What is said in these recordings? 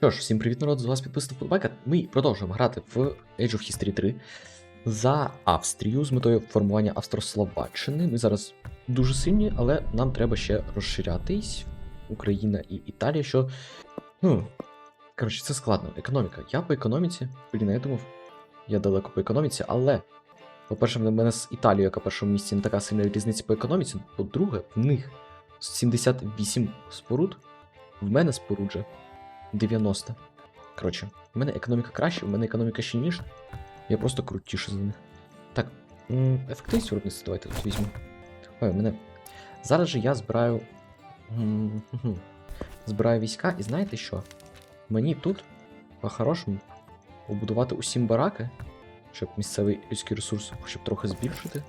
Що ж, всім привіт, народ, з вас підписник Футбайка. Ми продовжуємо грати в Age of History 3 за Австрію з метою формування Австро-Словаччини. Ми зараз дуже сильні, але нам треба ще розширятись. Україна і Італія, що. Ну. Коротше, це складно. Економіка. Я по економіці, блін, я думав, я далеко по економіці, але. По-перше, в мене з Італією, яка в першому місці, не така сильна різниця по економіці. По-друге, в них 78 споруд, в мене споруд же 90. Коротше, в мене економіка краще, в мене економіка ще ніж. Я просто крутіше за них. Так, ефективність виробництва давайте тут візьму. Ой, мене. Зараз же я збираю. Збираю війська, і знаєте що? Мені тут, по-хорошому, побудувати усім бараки, щоб місцевий людський ресурс хоча б трохи збільшити.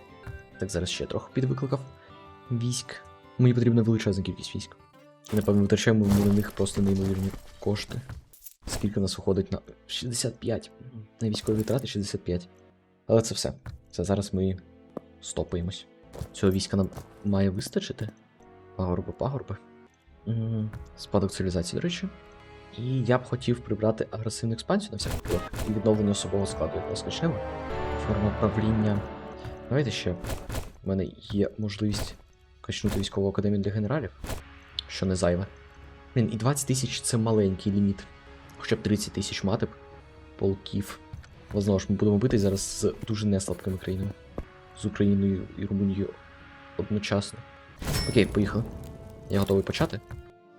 Так, зараз ще трохи підвикликав військ. Мені потрібна величезна кількість військ. І, напевно, витрачаємо ми на них просто неймовірні кошти. Скільки нас виходить на 65. На військові витрати 65. Але це все. Це зараз ми стопаємось. Цього війська нам має вистачити. Пагорби, пагорби. Спадок цивілізації, до речі. І я б хотів прибрати агресивну експансію на всякий випадок і відновлення особового складу, як розкачнемо. Форма правління. Давайте ще. У мене є можливість качнути військову академію для генералів, що не зайве. Блін, і 20 тисяч це маленький ліміт. Хоча б 30 тисяч мати б полків. Але знову ж ми будемо битись зараз з дуже неслабкими країнами. З Україною і Румунією одночасно. Окей, поїхали. Я готовий почати.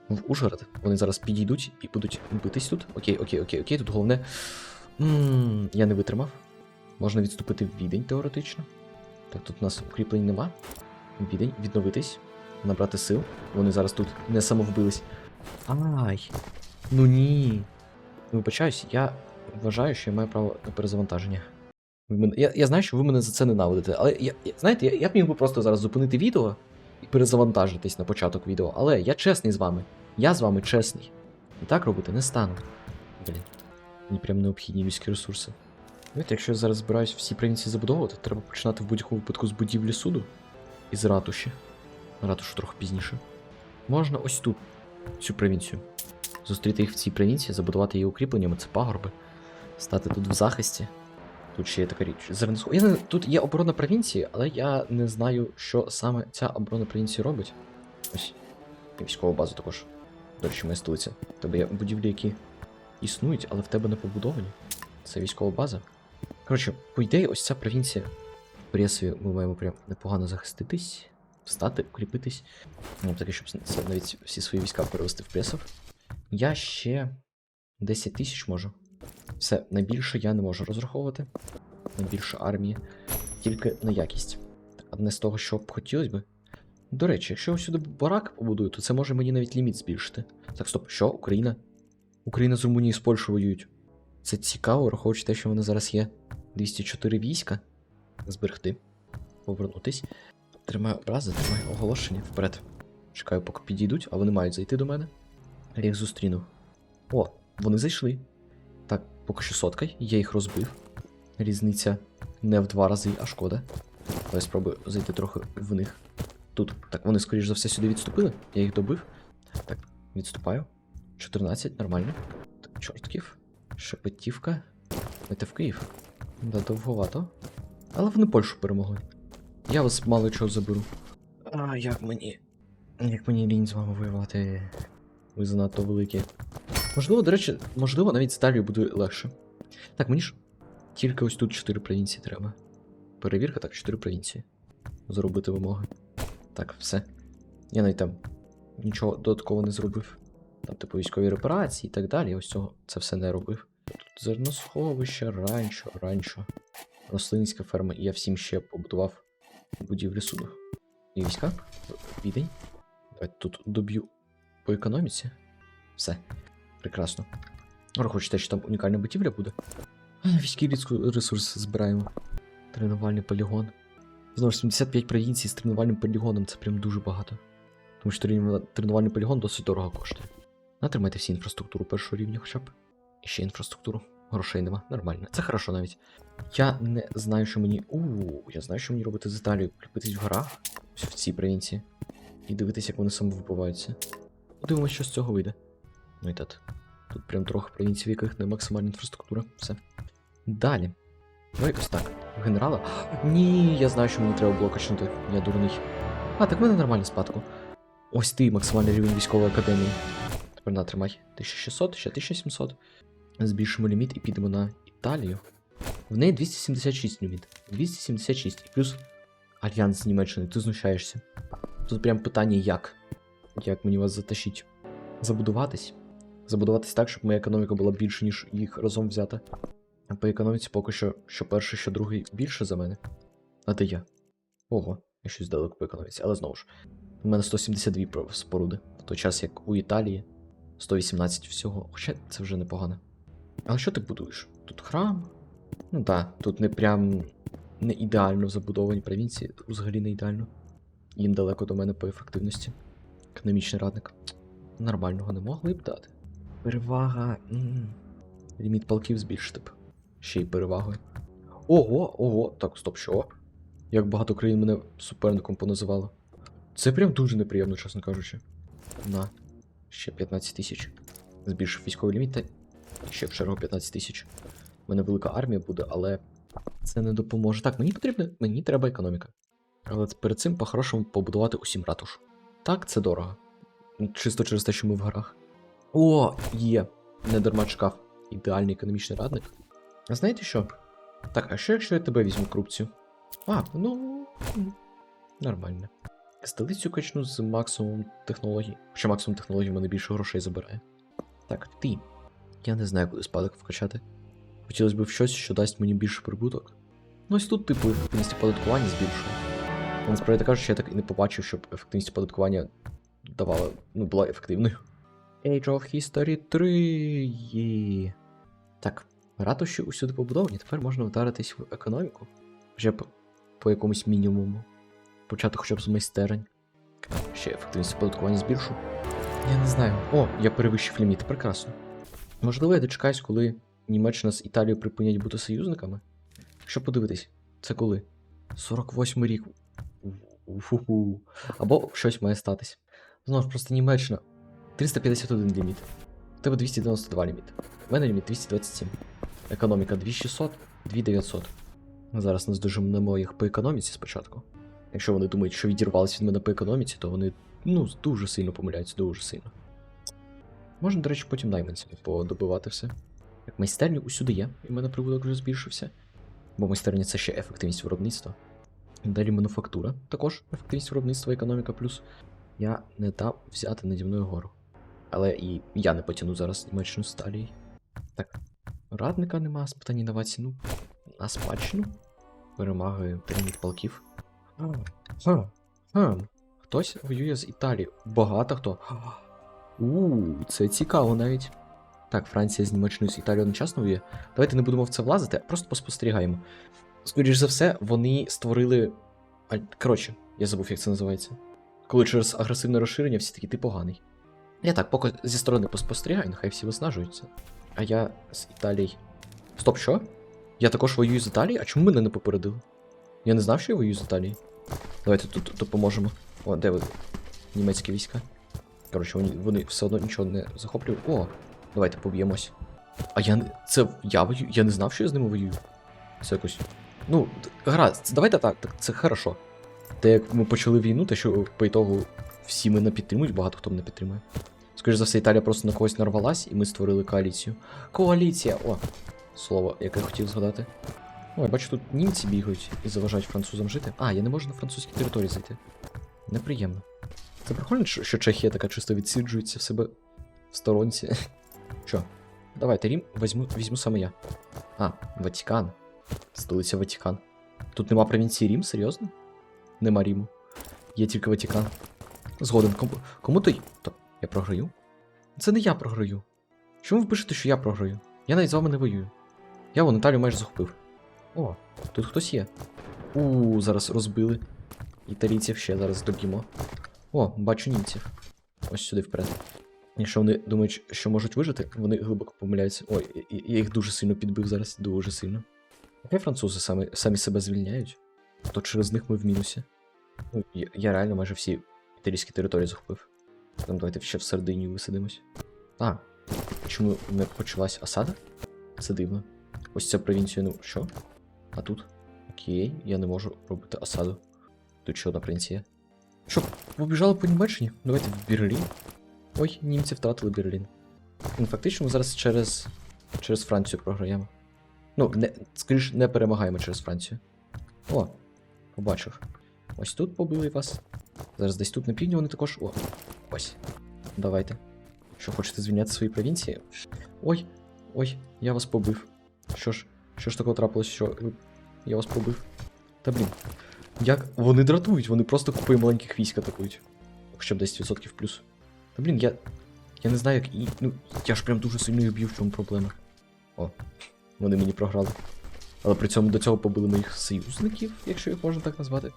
В Ужгород. Вони зараз підійдуть і будуть битись тут. Окей, окей, окей, окей. Тут головне. м я не витримав. Можна відступити в відень теоретично. Так, тут у нас укріплень нема. Відень, відновитись, набрати сил. Вони зараз тут не самовбились. Ай. Ну ні. Вибачаюсь, я вважаю, що я маю право на перезавантаження. Я, я знаю, що ви мене за це ненавидите, але я, знаєте, я, я б міг би просто зараз зупинити відео і перезавантажитись на початок відео. Але я чесний з вами. Я з вами чесний. І так робити не стану. Блін. Мені прям необхідні людські ресурси. Знаєте, якщо я зараз збираюсь всі провінції забудовувати, треба починати в будь-якому випадку з будівлі суду і з ратуші. Ратушу трохи пізніше. Можна ось тут, цю провінцію. Зустріти їх в цій провінції, забудувати її укріпленнями, це пагорби. Стати тут в захисті. Тут ще є така річ. Зерносхо... Я не... Тут є оборона провінції, але я не знаю, що саме ця оборона провінції робить. Ось. І військова база також. До речі, моя столиця. У тебе є будівлі, які існують, але в тебе не побудовані. Це військова база. Коротше, по ідеї, ось ця провінція. В Брєсові ми маємо прям непогано захиститись, встати, укріпитись. Ну, таке, щоб навіть всі свої війська перевести в Брєсов. Я ще 10 тисяч можу. Все, найбільше я не можу розраховувати. Найбільше армії. Тільки на якість. Одне з того, що б хотілося би. До речі, якщо я сюди барак побудую, то це може мені навіть ліміт збільшити. Так, стоп, що? Україна? Україна з Румунією з Польщею воюють. Це цікаво, враховуючи те, що в мене зараз є 204 війська. Зберегти. Повернутись. Тримаю образи, тримаю оголошення вперед. Чекаю, поки підійдуть, а вони мають зайти до мене. Я їх зустріну. О, вони зайшли. Так, поки що сотка, я їх розбив. Різниця не в два рази, а шкода. Я спробую зайти трохи в них. Тут. Так, вони, скоріш за все, сюди відступили. Я їх добив. Так, відступаю. 14, нормально. Чортків. Шепетівка. Це в Київ. Да, довговато. Але вони Польщу перемогли. Я вас мало чого заберу. А як мені. Як мені лінь з вами воювати. Ви занадто великі. Можливо, до речі, можливо, навіть з буде легше. Так, мені ж тільки ось тут 4 провінції треба. Перевірка, так, 4 провінції. Зробити вимоги. Так, все. Я навіть там нічого додатково не зробив. Там, типу, військові репарації і так далі. Ось цього це все не робив. Тут зерносховище, ранчо, ранчо, рослинська ферма, і я всім ще побудував будівлі суду. І війська? Відень. Давайте тут доб'ю по економіці. Все. Прекрасно. Враховуючи те, що там унікальна будівля буде. Ресурс- ресурс збираємо. Тренувальний полігон. Знову ж 75 провінцій з тренувальним полігоном це прям дуже багато. Тому що тренувальний полігон досить дорого коштує. Натримайте всі інфраструктуру першого рівня хоча б. І ще інфраструктуру. Грошей нема, нормально. Це хорошо навіть. Я не знаю, що мені. У, я знаю, що мені робити з Італією. Кріпитись в горах, ось в цій провінції. І дивитися, як вони самовбиваються. Подивимось, що з цього вийде. Ну і тат. Тут прям трохи провінцій, в яких не максимальна інфраструктура. Все. Далі. Давай ось так. Генерала. Ні, я знаю, що мені треба було качнути. Я дурний. А, так в мене нормальний спадку. Ось ти максимальний рівень військової академії. Тепер натримай. 1600, ще 1700. Збільшимо ліміт і підемо на Італію. В неї 276 ліміт. 276. І плюс альянс з Німеччини. Ти знущаєшся. Тут прям питання як. Як мені вас затащить? Забудуватись? Забудуватись так, щоб моя економіка була більше, ніж їх разом взята. А по економіці поки що, що перший, що другий більше за мене. А де я? Ого, я щось далеко по економіці, але знову ж. У мене 172 споруди, в той час як у Італії 118 всього. Хоча це вже непогано. Але що ти будуєш? Тут храм? Ну так, тут не прям не ідеально забудовані провінції, взагалі не ідеально. Їм далеко до мене по ефективності. Економічний радник. Нормального не могли б дати. Перевага. Ліміт палків збільшити б. Ще й перевагою. Ого, ого, так, стоп, що? Як багато країн мене суперником поназивало. Це прям дуже неприємно, чесно кажучи. На. Ще 15 тисяч. Збільшив військовий ліміт та ще в чергу 15 тисяч. У мене велика армія буде, але це не допоможе. Так, мені потрібно, мені треба економіка. Але перед цим по-хорошому побудувати усім ратуш. Так, це дорого. Чисто через те, що ми в горах. О, є! Не дарма чекав. Ідеальний економічний радник. А знаєте що? Так, а що якщо я тебе візьму крупцю? А, ну. Нормально. Столицю качну з максимум технологій. Хоча максимум технологій в мене більше грошей забирає. Так, ти. Я не знаю, куди спадок вкачати. Хотілося б щось, що дасть мені більше прибуток. Ну ось тут, типу, ефективність оподаткування збільшує. Насправді кажучи, я так і не побачив, щоб ефективність оподаткування давала, ну, була ефективною. Age of History 3. Є. Так, ратуші усюди побудовані, тепер можна вдаритись в економіку. Вже по, по якомусь мінімуму. Почати хоча б з майстерень. Ще ефективність оподаткування збільшу. Я не знаю. О, я перевищив ліміт, прекрасно. Можливо, я дочекаюсь, коли Німеччина з Італією припинять бути союзниками. Що подивитись, це коли? 48 рік. Уфу. Або щось має статись. Знову ж просто Німеччина. 351 ліміт. У тебе 292 ліміт. У мене ліміт 227. Економіка 2600, 2900. Ми зараз наздожимнемо їх по економіці спочатку. Якщо вони думають, що відірвалися від мене по економіці, то вони ну, дуже сильно помиляються, дуже сильно. Можна, до речі, потім найманцями подобивати все. Як майстерні усюди є, і в мене прибуток вже збільшився. Бо майстерня це ще ефективність виробництва. Далі мануфактура, також ефективність виробництва, економіка плюс. Я не дав взяти наді мною гору. Але і я не потягну зараз Німеччину з Талії. Так, радника нема, з питань інновацій, ну, на спадщину. Перемагою терміт полків. Ха, ха. Хтось воює з Італією. Багато хто. У, це цікаво навіть. Так, Франція з Німеччиною з Італією одночасно воює. Давайте не будемо в це влазити, а просто поспостерігаємо. Скоріш за все, вони створили. Коротше, я забув, як це називається. Коли через агресивне розширення всі такі ти поганий. Я так, поки зі сторони поспостерігаю, нехай всі виснажуються. А я з Італії. Стоп, що? Я також воюю з Італії? А чому мене не попередили? Я не знав, що я воюю з Італії. Давайте тут допоможемо. О, де ви? Німецькі війська. Коротше, вони, вони все одно нічого не захоплюють. О, давайте поб'ємось. А я не. Це я воюю. Я не знав, що я з ними воюю. Це якось. Ну, це давайте так, так це хорошо. Те, як ми почали війну, те, що по ітогу всі мене підтримують, багато хто мене підтримує. Скоріше за все, Італія просто на когось нарвалась, і ми створили коаліцію. Коаліція! О! Слово, яке я хотів згадати. О, я бачу, тут німці бігають і заважають французам жити. А, я не можу на французькі території зайти. Неприємно. Це прикольно, що Чехія така чисто відсиджується в себе в сторонці. Що? Давайте Рім візьму, візьму саме я. А, Ватикан. Столиця Ватикан. Тут нема провінції Рім, серйозно? Нема Ріму. Є тільки Ватикан. Згоден. Кому, кому То я програю? Це не я програю. Чому ви пишете, що я програю? Я навіть з вами не воюю. Я вон Італію майже захопив. О, тут хтось є. У, зараз розбили. Італійців ще зараз доб'ємо. О, бачу німців. Ось сюди вперед. Якщо вони думають, що можуть вижити, вони глибоко помиляються. Ой, я їх дуже сильно підбив зараз, дуже сильно. Нехай французи самі, самі себе звільняють, то через них ми в мінусі. Ну, я, я реально майже всі італійські території захопив. Там давайте ще в Сардинію висадимось. А, чому не почалась осада? Це дивно. Ось ця провінція, ну що? А тут? Окей, я не можу робити осаду. Тут ще одна провінція. Що, побіжали по Німеччині? Давайте в Берлін. Ой, німці втратили Берлін. Ну, фактично, ми зараз через. через Францію програємо. Ну, не, скоріш, не перемагаємо через Францію. О, побачив. Ось тут побили вас. Зараз десь тут на півдні вони також. О, ось. Давайте. Що хочете звільняти свої провінції? Ой, ой, я вас побив. Що ж, що ж такого трапилось, що я вас побив? Та блін. Як вони дратують, вони просто купою маленьких військ атакують. Хоча б 10% плюс. Та блін, я. Я не знаю, як і. Ну, я ж прям дуже сильно їх б'ю, в чому проблема. О, вони мені програли. Але при цьому до цього побили моїх союзників, якщо їх можна так назвати.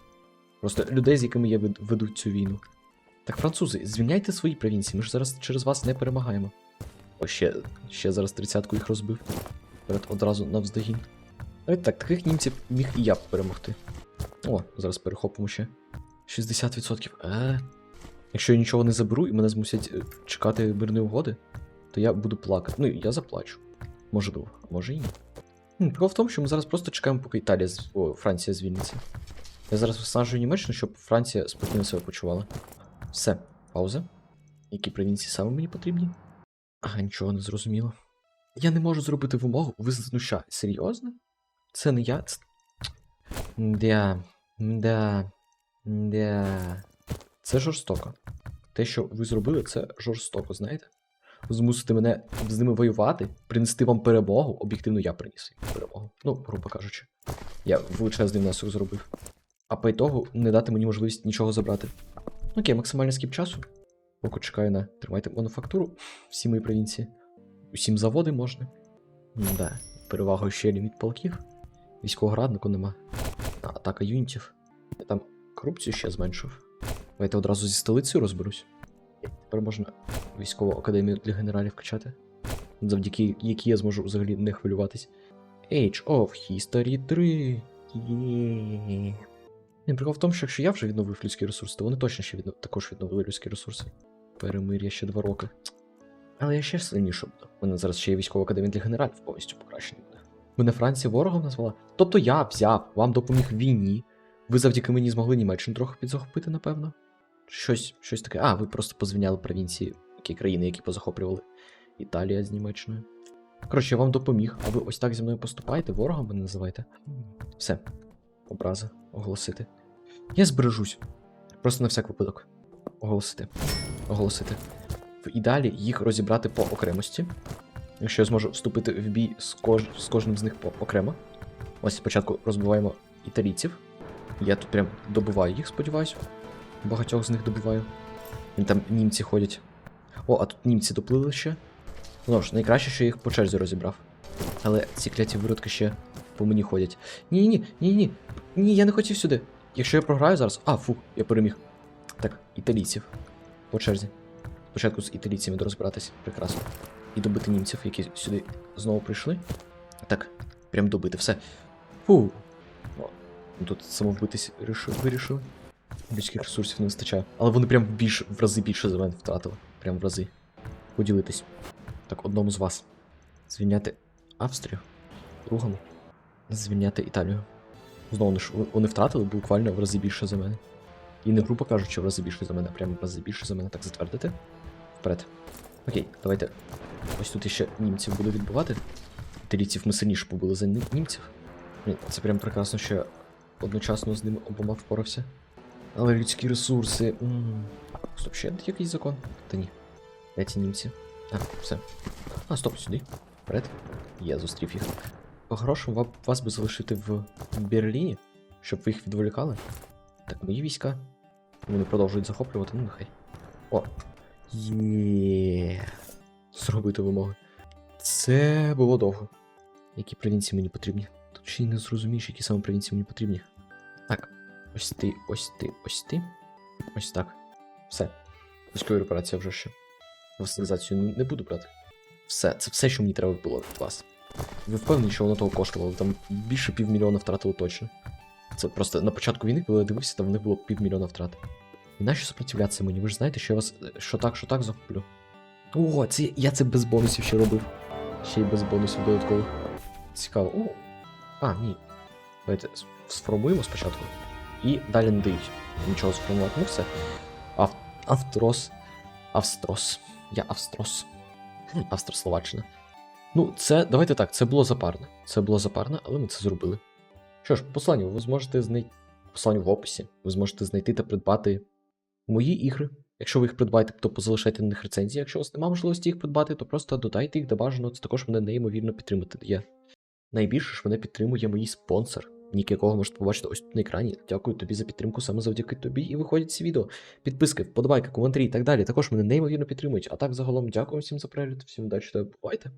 Просто людей, з якими я веду цю війну. Так, французи, звільняйте свої провінції, ми ж зараз через вас не перемагаємо. О, ще, ще зараз тридцятку їх розбив. Перед одразу навздогін. Навіть так, таких німців міг і я б перемогти. О, зараз перехопимо ще. 60%. Е. Якщо я нічого не заберу і мене змусять е, чекати мирної угоди, то я буду плакати. Ну, я заплачу. Можливо, а може і ні. Прикол в тому, що ми зараз просто чекаємо, поки Італія. О, Франція звільниться. Я зараз виснажую Німеччину, щоб Франція спокійно себе почувала. Все, пауза. Які провінції саме мені потрібні? Ага, нічого не зрозуміло. Я не можу зробити вимогу, ви знуща. Серйозно? Це не я. Це... Да. Да. Да. Це жорстоко. Те, що ви зробили, це жорстоко, знаєте? Змусити мене з ними воювати, принести вам перемогу. Об'єктивно, я приніс їм перемогу. Ну, грубо кажучи. Я величезний внесок зробив. А по ітогу не дати мені можливість нічого забрати. Окей, максимальний скіп часу. Поки чекаю на тримайте мануфактуру. Всі мої провінції. Усім заводи можна. Да, перевагою ще від полків. Військового раднику нема. А, атака юнітів. Я там корупцію ще зменшив. Давайте одразу зі столицею розберусь. Тепер можна військову академію для генералів качати. Завдяки якій я зможу взагалі не хвилюватись. Age of History 3. Є. Прикол в тому, що якщо я вже відновив людські ресурси, то вони точно ще також відновили людські ресурси. Перемир'я ще два роки. Але я ще сильніше. У мене зараз ще є військова академія для генералів повністю покращена. Мене Франція ворогом назвала. Тобто я взяв, вам допоміг в війні. Ви завдяки мені змогли Німеччину трохи підзахопити, напевно. Щось, щось таке. А, ви просто позвіняли провінції, які країни, які позахоплювали Італія з Німеччиною. Коротше, я вам допоміг, а ви ось так зі мною поступаєте, ворогом мене називаєте. Все. Образа оголосити. Я збережусь. Просто на всяк випадок. Оголосити. Оголосити. В ідеалі їх розібрати по окремості. Якщо я зможу вступити в бій з, кож... з кожним з них по окремо. Ось спочатку розбиваємо італійців. Я тут прям добиваю їх, сподіваюся. Багатьох з них добиваю. І Там німці ходять. О, а тут німці доплили ще. Знову ж, найкраще, що я їх по черзі розібрав. Але ці кляті виродки ще по мені ходять. Ні, ні, ні, ні. Ні, я не хотів сюди. Якщо я програю зараз. А, фу, я переміг. Так, італійців. По черзі. Спочатку з італійцями розбиратись. Прекрасно. І добити німців, які сюди знову прийшли. Так, прям добити, все. Фу. О, тут самовбитись вирішили. Людських ресурсів не вистачає. Але вони прям більш, в рази більше за мене втратили. Прям в рази. Поділитись. Так, одному з вас. Звільняти Австрію. Другому. Звільняти Італію. Знову вони втратили буквально в рази більше за мене. І не грубо кажучи, в рази більше за мене, а прямо в рази більше за мене. Так затвердити. Вперед. Окей, давайте. Ось тут іще німців буду відбивати. Італійців ми сильніше побили за німців. Це прям прекрасно, що я одночасно з ними обома впорався. Але людські ресурси. Стоп, ще якийсь закон? Та ні. Ці німці? А, все. А, стоп, сюди. Вперед. Я зустрів їх. По-хорошому вас би залишити в Берліні, щоб ви їх відволікали. Так, мої війська. Вони продовжують захоплювати, ну нехай. О. Є. Зробити вимоги. Це було довго. Які провінції мені потрібні? Тут ще й не зрозумієш, які саме провінції мені потрібні. Так. Ось ти, ось ти, ось ти. Ось так. Все. Військова репарація вже ще. Василізацію не- буду брати. Все, це все, що мені треба було від вас. Ви впевнені, що воно того коштувало? Там більше півмільйона втратили точно. Це просто на початку війни, коли я дивився, там в них було півмільйона втрат. І нащо сопротивлятися мені? Ви ж знаєте, що я вас е, що так, що так захоплю. О, це я це без бонусів ще робив. Ще й без бонусів додаткових. Цікаво. О. А, ні. Давайте сформуємо спочатку. І далі не дають. Нічого сформувати. Ну все. Ав... Австрос. Австрос. Я Австрос. Австрословаччина. Ну, це, давайте так, це було запарне. Це було запарне, але ми це зробили. Що ж, по посланню, ви зможете знайти. Посланню в описі. Ви зможете знайти та придбати мої ігри. Якщо ви їх придбаєте, то позалишайте на них рецензії. Якщо у вас немає можливості їх придбати, то просто додайте їх до бажаного. Це також мене неймовірно підтримати дає. Найбільше ж мене підтримує мій спонсор, нік якого можете побачити ось тут на екрані. Дякую тобі за підтримку, саме завдяки тобі і виходять ці відео. Підписки, вподобайки, коментарі і так далі. Також мене неймовірно підтримують. А так загалом дякую всім за перегляд, всім удачі бувайте!